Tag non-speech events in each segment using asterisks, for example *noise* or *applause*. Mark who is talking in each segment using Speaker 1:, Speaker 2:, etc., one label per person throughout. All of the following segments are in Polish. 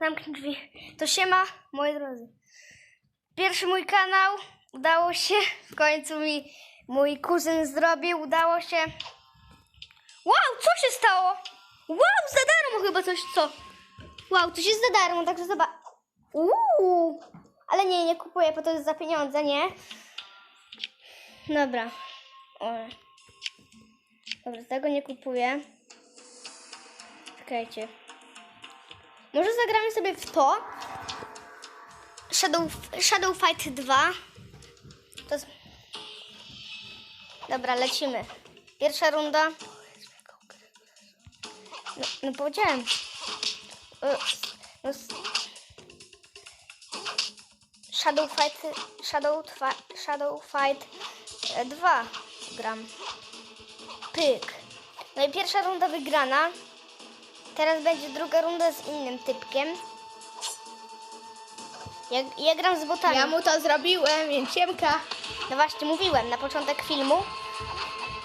Speaker 1: Zamknij drzwi. To siema, moi drodzy. Pierwszy mój kanał. Udało się. W końcu mi mój kuzyn zrobił. Udało się. Wow, co się stało? Wow, za darmo chyba coś, co? Wow, coś jest za darmo, także zobacz. Uuu, ale nie, nie kupuję, bo to jest za pieniądze, nie? Dobra. O. Dobra, tego nie kupuję. Czekajcie. Może zagramy sobie w to? Shadow, Shadow Fight 2. To. Dobra, lecimy. Pierwsza runda. No, no powiedziałem. E, No, Shadow Fight, Shadow, Shadow Fight 2 gram. Pyk. No i pierwsza runda wygrana. Teraz będzie druga runda z innym typkiem. Ja, ja gram z botami.
Speaker 2: Ja mu to zrobiłem, więc siemka.
Speaker 1: No właśnie mówiłem na początek filmu.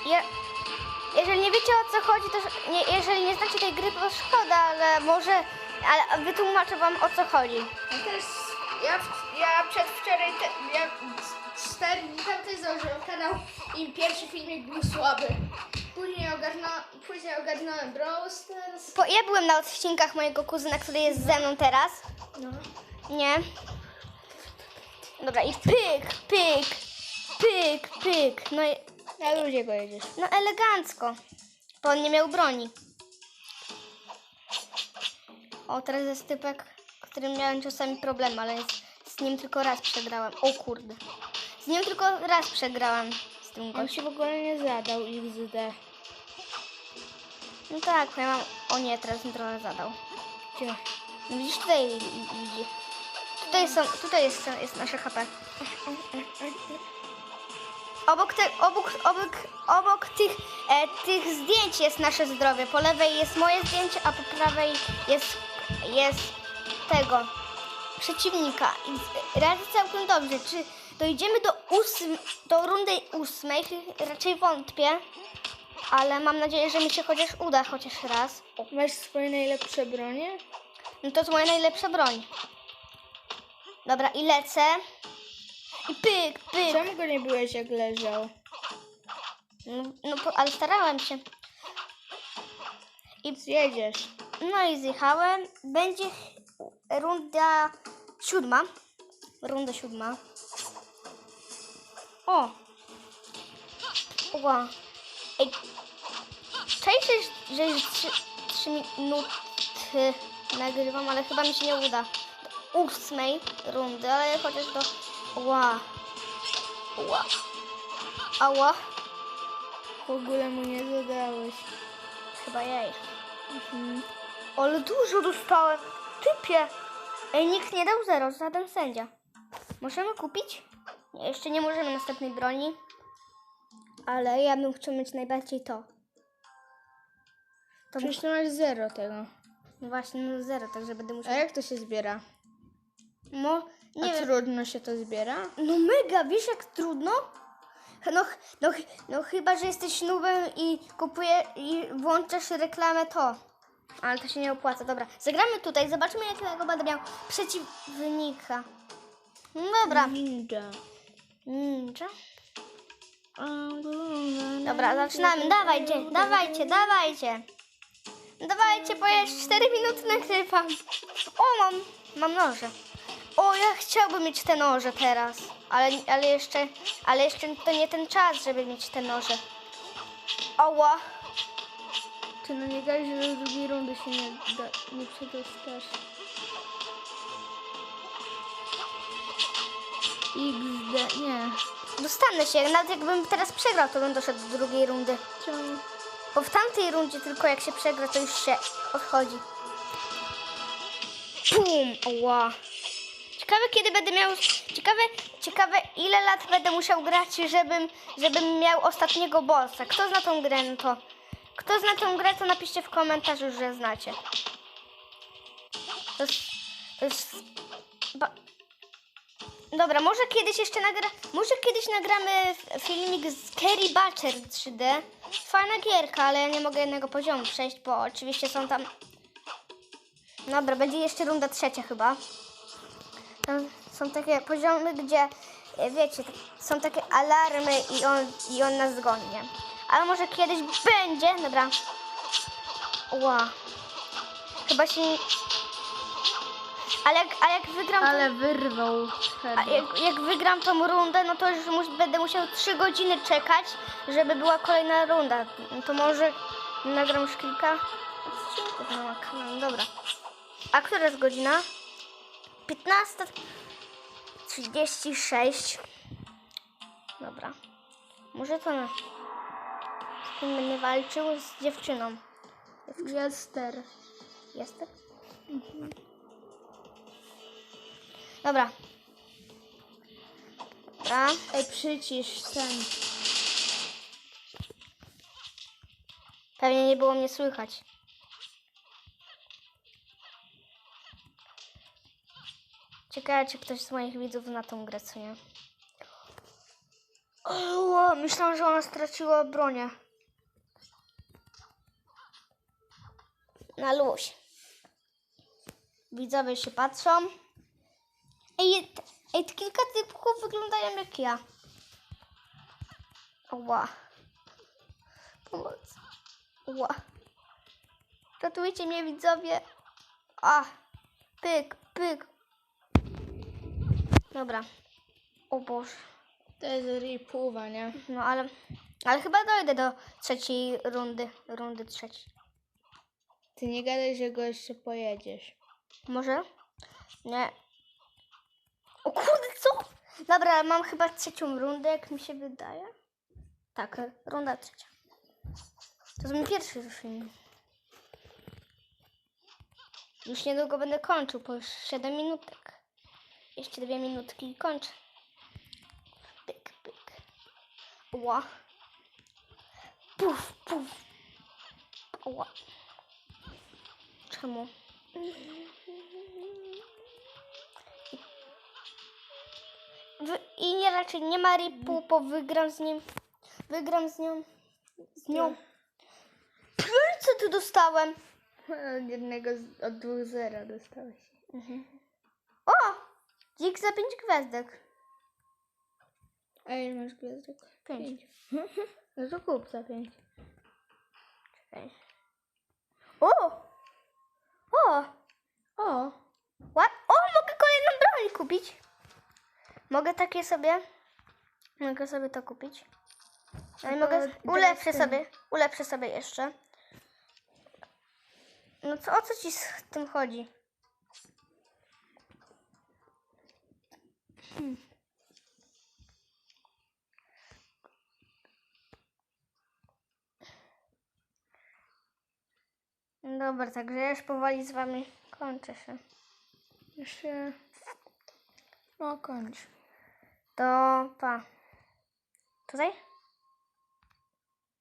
Speaker 1: Ja, jeżeli nie wiecie o co chodzi, to nie, jeżeli nie znacie tej gry, to szkoda, ale może ale wytłumaczę wam o co chodzi.
Speaker 2: Ja też, ja przedwczoraj, te, ja cztery dni temu też założyłem kanał i pierwszy filmik był słaby. Później ogarnąłem, później ogarnąłem Brawl Stars.
Speaker 1: Po, ja byłem na odcinkach mojego kuzyna, który jest ze mną teraz.
Speaker 2: No.
Speaker 1: Nie? Dobra i pyk, pyk, pyk, pyk. No i
Speaker 2: Jak ludzie go jedziesz?
Speaker 1: No elegancko. Bo on nie miał broni. O, teraz jest typek, którym miałem czasami problem, ale z, z nim tylko raz przegrałem. O kurde. Z nim tylko raz przegrałem z tym
Speaker 2: On
Speaker 1: gościem.
Speaker 2: się w ogóle nie zadał XD.
Speaker 1: No tak, ja mam... O nie, teraz mi trochę zadał.
Speaker 2: Gdzie?
Speaker 1: No Widzisz, tutaj widzi. Tutaj, są, tutaj jest, jest nasze HP. Obok, te, obok, obok, obok tych, e, tych zdjęć jest nasze zdrowie. Po lewej jest moje zdjęcie, a po prawej jest, jest tego przeciwnika. I radzi całkiem dobrze. Czy dojdziemy do, ósm, do rundy ósmej? Raczej wątpię. Ale mam nadzieję, że mi się chociaż uda chociaż raz.
Speaker 2: Masz swoje najlepsze bronie?
Speaker 1: No to jest moja najlepsza broń. Dobra, i lecę. I pyk, pyk.
Speaker 2: Czemu go nie byłeś jak leżał?
Speaker 1: No, no ale starałem się. I,
Speaker 2: Zjedziesz.
Speaker 1: no i zjechałem. Będzie runda siódma. Runda siódma. O! Ła. Ej. Cześć, że, już trzy, trzy minuty nagrywam, ale chyba mi się nie uda. Do ósmej rundy, ale chociaż do... Ła. Ła. Ała.
Speaker 2: W ogóle mu nie zadałeś.
Speaker 1: Chyba jej. Ale dużo dostałem. Typie. Ej, nikt nie dał zero, żaden sędzia. Możemy kupić? Nie, jeszcze nie możemy następnej broni. Ale ja bym chciał mieć najbardziej to. To
Speaker 2: Przecież ty masz zero tego.
Speaker 1: no właśnie, no zero, także będę
Speaker 2: A
Speaker 1: musiał...
Speaker 2: jak to się zbiera?
Speaker 1: No,
Speaker 2: A
Speaker 1: nie wiem.
Speaker 2: trudno się to zbiera?
Speaker 1: No mega, wiesz jak trudno? No, no, no chyba, że jesteś nubem i kupuje i włączasz reklamę to. Ale to się nie opłaca. Dobra, zagramy tutaj, zobaczymy jakiego będę miał przeciwnika. No dobra.
Speaker 2: Ninja.
Speaker 1: Ninja. Dobra, zaczynamy. Dawajcie, dawajcie, dawajcie. Dawajcie, bo ja już 4 minuty nagrywam. O, mam, mam noże. O, ja chciałbym mieć te noże teraz. Ale, ale jeszcze, ale jeszcze to nie ten czas, żeby mieć te noże. Oła.
Speaker 2: Ty no nie gadaj, że do drugiej rundy się nie, da, nie przedostasz. XD, nie.
Speaker 1: Dostanę się. Nawet jakbym teraz przegrał, to bym doszedł do drugiej rundy.
Speaker 2: Czemu?
Speaker 1: Bo w tamtej rundzie tylko jak się przegra, to już się odchodzi. Pum! Ła. Ciekawe kiedy będę miał. Ciekawe, ciekawe ile lat będę musiał grać, żebym, żebym miał ostatniego bossa. Kto zna tą grę, no to. Kto zna tą grę, to napiszcie w komentarzu, że znacie. To jest. To jest. Ba... Dobra, może kiedyś jeszcze nagra... Może kiedyś nagramy filmik z Kerry Butcher 3D. Fajna gierka, ale ja nie mogę jednego poziomu przejść, bo oczywiście są tam... Dobra, będzie jeszcze runda trzecia chyba. Tam są takie poziomy, gdzie e, wiecie, są takie alarmy i on, i on nas goni, nie? Ale może kiedyś będzie, dobra. Ła. Chyba się... Ale jak, a jak wygram...
Speaker 2: Ale wyrwał
Speaker 1: A jak, jak wygram tą rundę, no to już mus, będę musiał 3 godziny czekać, żeby była kolejna runda. No to może nagram już kilka odcinków na kanał. Dobra. A która jest godzina? 15.36. Dobra. Może to na... Z kim będę walczył? Z dziewczyną.
Speaker 2: Jester.
Speaker 1: Jestem? Dobra. Dobra.
Speaker 2: Ej, przycisz ten.
Speaker 1: Pewnie nie było mnie słychać. Ciekawe, czy ktoś z moich widzów na tą grę, co nie? O, myślałam, że ona straciła bronię. Na luź. Widzowie się patrzą. Ej, ej kilka typków wyglądają jak ja. Ła. Pomoc. Ła. Ratujcie mnie, widzowie. A. Pyk, pyk. Dobra. O Boże.
Speaker 2: To jest ripuwa, nie?
Speaker 1: No ale, ale chyba dojdę do trzeciej rundy, rundy trzeciej.
Speaker 2: Ty nie gadaj, że go jeszcze pojedziesz.
Speaker 1: Może? Nie. O kurde, co? Dobra, mam chyba trzecią rundę, jak mi się wydaje. Tak, runda trzecia. To jest mój pierwszy film. Już niedługo będę kończył, po już 7 minutek. Jeszcze dwie minutki i kończę. Pyk, pyk. Ła. Puf, puf. Ła. Czemu? I nie raczej nie ma ripu, bo wygram z nim. Wygram z nią. Z nią. Co tu dostałem?
Speaker 2: Od jednego, z- od dwóch zera dostałeś.
Speaker 1: O! Dzik za pięć gwiazdek.
Speaker 2: A ile masz gwiazdek?
Speaker 1: Pięć. *laughs*
Speaker 2: No to kup za pięć.
Speaker 1: Czekaj. O! O!
Speaker 2: O!
Speaker 1: O, mogę kolejną broń kupić. Mogę takie sobie. Mogę sobie to kupić. Ale
Speaker 2: To
Speaker 1: mogę. Ulepszę sobie. Ulepszę sobie jeszcze. No co, o co ci z tym chodzi? Hmm. Dobra, także ja już powoli z wami kończę się.
Speaker 2: Jeszcze... No kończ.
Speaker 1: To pa. Tutaj?